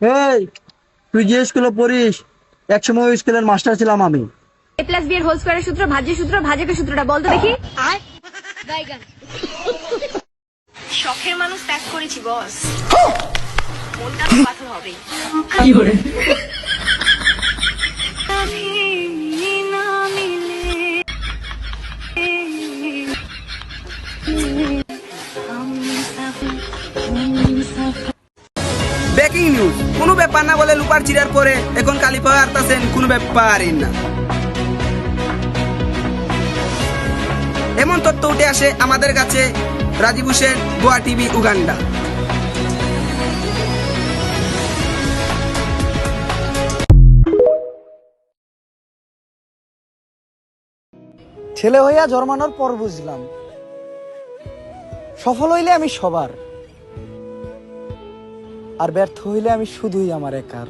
এই তুই যে স্কুলে পড়িস একসময় ওই স্কুলের মাস্টার ছিলাম আমি। এ প্লাস বি এর হোল স্কয়ারের সূত্র ভাজ্য সূত্র ভাজকের সূত্রটা বলতো দেখি। শখের মানুষ ত্যাগ করেছি বস মনটা তো পাথর হবে ব্রেকিং নিউজ কোনো ব্যাপার না বলে লুপার চিরার পরে এখন কালিপা আরতাছেন, কোনো ব্যাপারই না। এমন তথ্য উঠে আসে আমাদের কাছে, রাজীব হোসেন, গোয়া টিভি, উগান্ডা। ছেলে হইয়া জন্মানোর পর বুঝলাম, সফল হইলে আমি সবার। আর ব্যর্থ হইলে আমি শুধুই আমার একার।